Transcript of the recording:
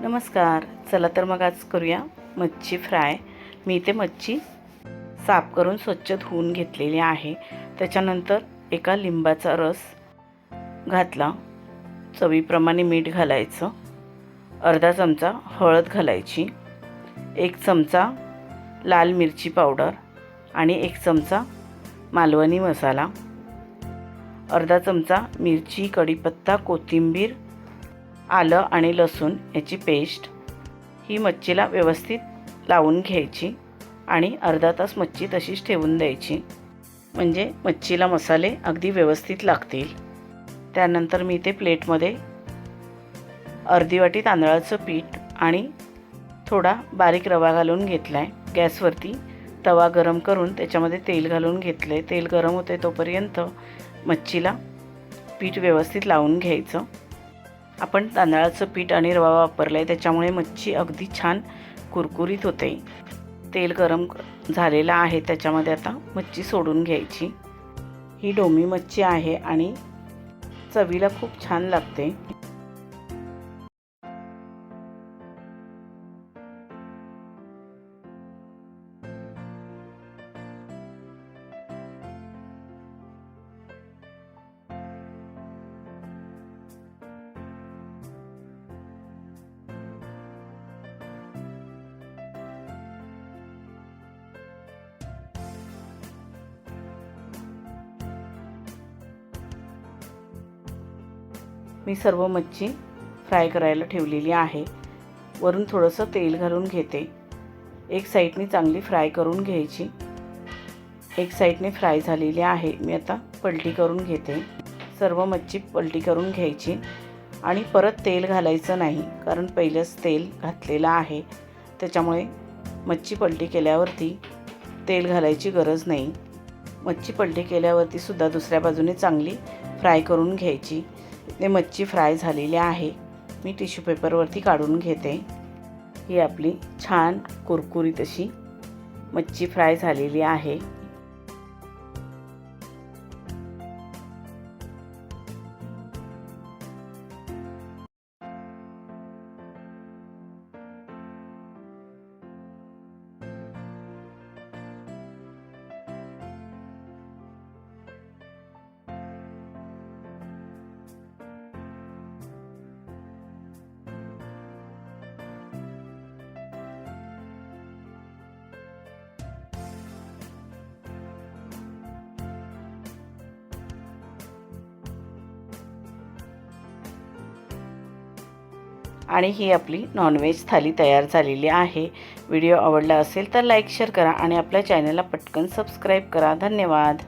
नमस्कार चला तर मग आज करूया मच्छी फ्राय. मी इथे मच्छी साफ करून स्वच्छ धुवून घेतलेली आहे. त्याच्यानंतर एका लिंबाचा रस घातला. चवीप्रमाणे मीठ घालायचं. अर्धा चमचा हळद घालायची. एक चमचा लाल मिरची पावडर आणि एक चमचा मालवणी मसाला. अर्धा चमचा मिरची कढीपत्ता कोथिंबीर आलं आणि लसूण याची पेस्ट ही मच्छीला व्यवस्थित लावून घ्यायची आणि अर्धा तास मच्छी तशीच ठेवून द्यायची. म्हणजे मच्छीला मसाले अगदी व्यवस्थित लागतील. त्यानंतर मी ते प्लेटमध्ये अर्धी वाटी तांदळाचं पीठ आणि थोडा बारीक रवा घालून घेतला आहे गॅसवरती तवा गरम करून त्याच्यामध्ये तेल घालून घेतलं आहे तेल गरम होते तोपर्यंत मच्छीला पीठ व्यवस्थित लावून घ्यायचं. आपण तांदळाचं पीठ आणि रवा वापरला आहे त्याच्यामुळे मच्छी अगदी छान कुरकुरीत होते. तेल गरम झालेलं आहे त्याच्यामध्ये आता मच्छी सोडून घ्यायची. ही डोमी मच्छी आहे आणि चवीला खूप छान लागते. मी सर्व मच्छी फ्राय करायला ठेवलेली आहे. वरून थोडंसं तेल घालून घेते. एक साईडने चांगली फ्राय करून घ्यायची. एक साईडने फ्राय झालेली आहे. मी आता पलटी करून घेते. सर्व मच्छी पलटी करून घ्यायची. आणि परत तेल घालायचं नाही कारण पहिलंच तेल घातलेलं आहे. त्याच्यामुळे मच्छी पलटी केल्यावरती तेल घालायची गरज नाही. मच्छी पलटी केल्यावरती सुद्धा दुसऱ्या बाजूने चांगली फ्राय करून घ्यायची. ते मच्छी फ्राय झालेली आहे. मी टिश्यू पेपरवरती काढून घेते. ही आपली छान कुरकुरीत अशी मच्छी फ्राय झालेली आहे. आणि ही आपली नॉनव्हेज थाली तयार झालेली आहे. व्हिडिओ आवडला असेल तर लाईक शेअर करा आणि आपल्या चॅनलला पटकन सबस्क्राईब करा. धन्यवाद.